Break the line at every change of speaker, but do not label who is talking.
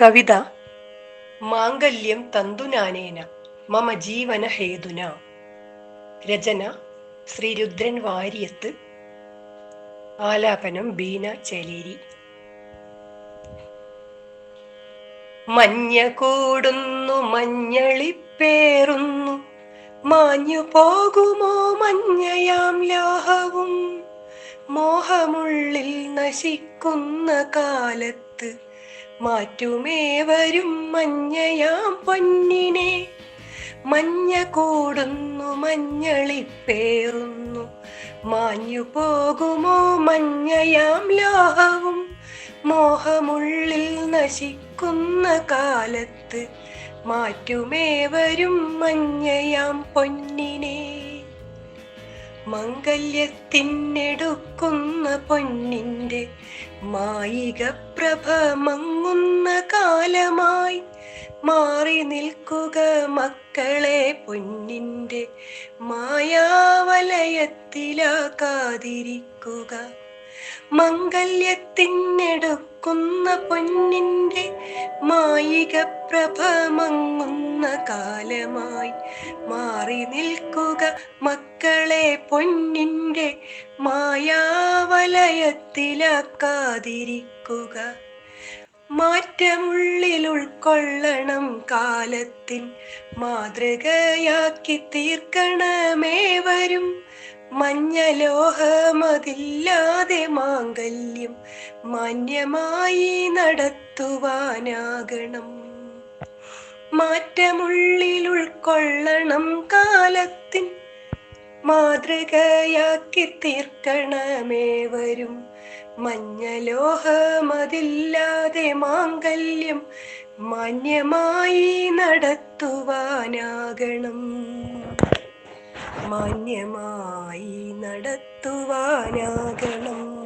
കവിത മാംഗല്യം തന്തുനാനേന മമ ജീവന ഹേതുന. രചന ശ്രീ രുദ്രൻ വാര്യത്ത്. ആലാപനം ബീന ചേലേരി. മഞ്ഞ കൂടുന്നു മഞ്ഞളിപ്പേറുന്നു മാഞ്ഞു പോകുമോ മഞ്ഞയാം ലോഹവും. നശിക്കുന്ന കാലത്ത് മാറ്റുമേ വരും മഞ്ഞയാം പൊന്നിനെ. മഞ്ഞ കൂടുന്നു മഞ്ഞളിപ്പേറുന്നു. മാഞ്ഞു പോകുമോ മഞ്ഞയാം ലോഹവും? മോഹമുള്ളിൽ നശിക്കുന്ന കാലത്ത് മാറ്റുമേ വരും മഞ്ഞയാം പൊന്നിനെ. മംഗല്യത്തിനെടുക്കുന്ന പൊന്നിന്റെ മായിക പ്രഭ മങ്ങുന്ന കാലമായി മാറി നിൽക്കുക മക്കളെ പൊന്നിന്റെ മായാവലയത്തിലാകാതിരിക്കുക. മംഗല്യത്തിനെടുക്കുന്ന പൊന്നിന്റെ മായിക പ്രഭ മങ്ങുന്ന കാലമായി മാറി നിൽക്കുക മക്കളെ പൊന്നിന്റെ മായാവലയത്തിലാക്കാതിരിക്കുക. മാറ്റമുള്ളിൽ ഉൾക്കൊള്ളണം കാലത്തിൻ മാതൃകയാക്കി തീർക്കണമേ വരും. മഞ്ഞലോഹമതില്ലാതെ മാംഗല്യം മാന്യമായി നടത്തുവാനാകണം. മാറ്റമുള്ളിൽ ഉൾക്കൊള്ളണം കാലത്തിൻ മാതൃകയാക്കി തീർക്കണമേ വരും മഞ്ഞലോഹമതില്ലാതെ മാംഗല്യം മാന്യമായി നടത്തുവാനാകണം. മാന്യമായി നടത്തുവാനാകണം.